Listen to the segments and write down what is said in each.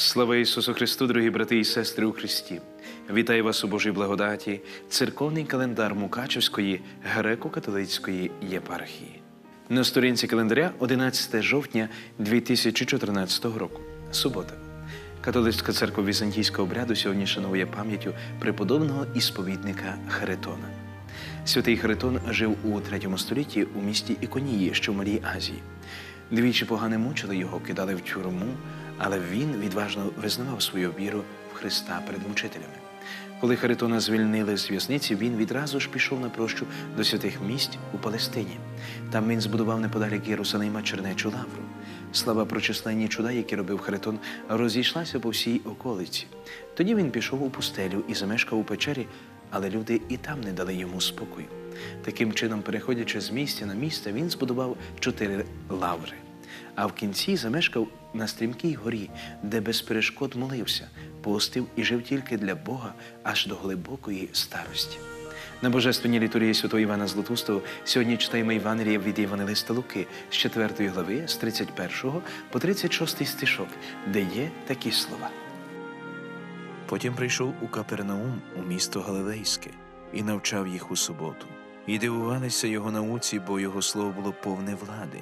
Слава Ісусу Христу, дорогі брати і сестри у Христі! Вітаю вас у Божій благодаті, церковний календар Мукачевської греко-католицької єпархії. На сторінці календаря 11 жовтня 2014 року. Субота. Католицька церква візантійського обряду сьогодні шанує пам'яттю преподобного ісповідника Харитона. Святий Харитон жив у третьому столітті у місті Іконії, що в Малій Азії. Двічі погане мучили його, кидали в тюрму, але він відважно визнавав свою віру в Христа перед мучителями. Коли Харитона звільнили з в'язниці, він відразу ж пішов на прощу до святих місць у Палестині. Там він збудував неподалік Єрусалима чернечу лавру. Слава про численні чуда, які робив Харитон, розійшлася по всій околиці. Тоді він пішов у пустелю і замешкав у печері, але люди і там не дали йому спокою. Таким чином, переходячи з місця на місце, він збудував чотири лаври. А в кінці замешкав на стрімкій горі, де без перешкод молився, постив і жив тільки для Бога аж до глибокої старості. На божественній літургії святого Івана Златустого сьогодні читаємо Євангелія від Євангелиста Луки з 4 глави, з 31 по 36 стишок, де є такі слова. Потім прийшов у Капернаум, у місто Галилейське, і навчав їх у суботу. І дивувалися його науці, бо його слово було повне влади.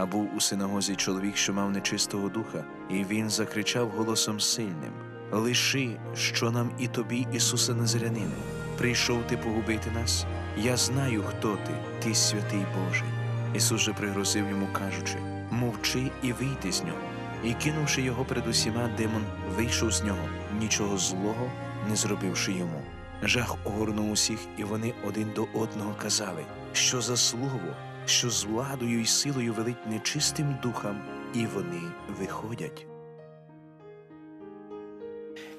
А був у синагозі чоловік, що мав нечистого духа, і він закричав голосом сильним: Лиши, що нам і тобі, Ісусе Назарянину, прийшов ти погубити нас. Я знаю, хто ти, ти святий Божий. Ісус же пригрозив йому, кажучи: Мовчи і вийди з нього. І кинувши його перед усіма, демон вийшов з нього, нічого злого не зробивши йому. Жах огорнув усіх, і вони один до одного казали, що за слово, що з владою і силою велить нечистим духам, і вони виходять.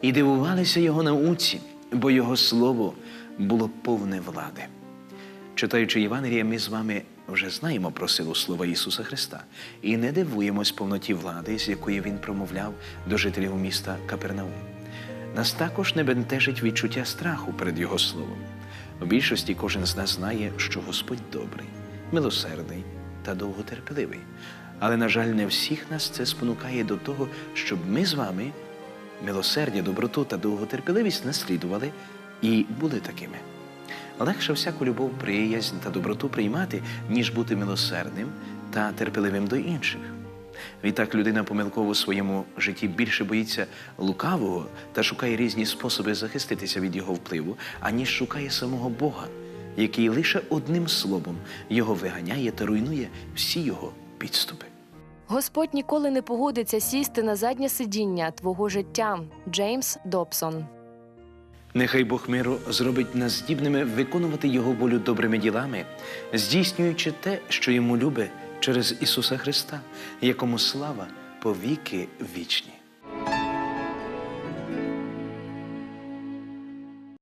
І дивувалися його науці, бо його слово було повне влади. Читаючи Євангелія, ми з вами вже знаємо про силу слова Ісуса Христа і не дивуємось повноті влади, з якої Він промовляв до жителів міста Капернаум. Нас також не бентежить відчуття страху перед Його словом. У більшості кожен з нас знає, що Господь добрий, милосердний та довготерпеливий. Але, на жаль, не всіх нас це спонукає до того, щоб ми з вами милосердя, доброту та довготерпеливість наслідували і були такими. Легше всяку любов, приязнь та доброту приймати, ніж бути милосердним та терпеливим до інших. Відтак людина помилково у своєму житті більше боїться лукавого та шукає різні способи захиститися від його впливу, аніж шукає самого Бога, який лише одним словом його виганяє та руйнує всі його підступи. Господь ніколи не погодиться сісти на заднє сидіння твого життя. Джеймс Добсон. Нехай Бог миру зробить нас здібними виконувати Його волю добрими ділами, здійснюючи те, що йому любить через Ісуса Христа, якому слава повіки вічні.